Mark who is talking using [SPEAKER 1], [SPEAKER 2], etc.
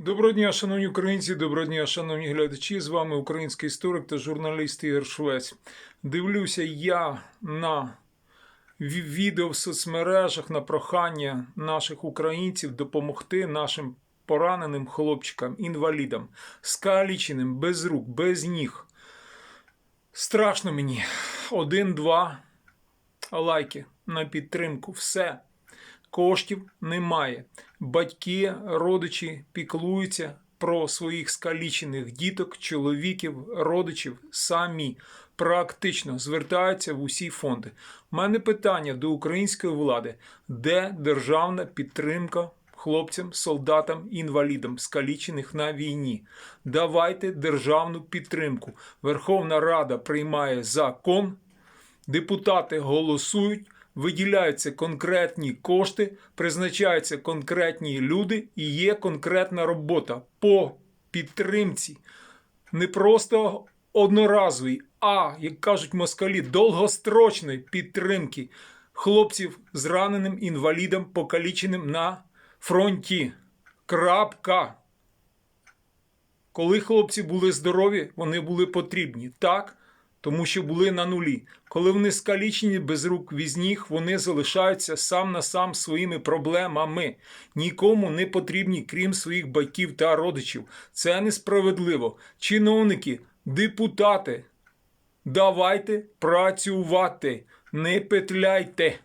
[SPEAKER 1] Доброго дня, шановні українці, доброго дня, шановні глядачі. З вами український історик та журналіст Ігор Швець. Дивлюся я на відео в соцмережах на прохання наших українців допомогти нашим пораненим хлопчикам, інвалідам, скаліченим, без рук, без ніг. Страшно мені. Один-два лайки на підтримку. Все. Коштів немає. Батьки, родичі піклуються про своїх скалічених діток, чоловіків, родичів самі практично звертаються в усі фонди. У мене питання до української влади: де державна підтримка хлопцям, солдатам, інвалідам, скалічених на війні? Давайте державну підтримку. Верховна Рада приймає закон, депутати голосують, виділяються конкретні кошти, призначаються конкретні люди і є конкретна робота по підтримці. Не просто одноразовій, а, як кажуть москалі, довгострочної підтримки хлопців з раненим інвалідом, покаліченим на фронті. Крапка. Коли хлопці були здорові, вони були потрібні. Так, тому що були на нулі. Коли вони скалічені без рук віз ніг, вони залишаються сам на сам своїми проблемами. Нікому не потрібні, крім своїх батьків та родичів. Це несправедливо. Чиновники, депутати, давайте працювати, не петляйте.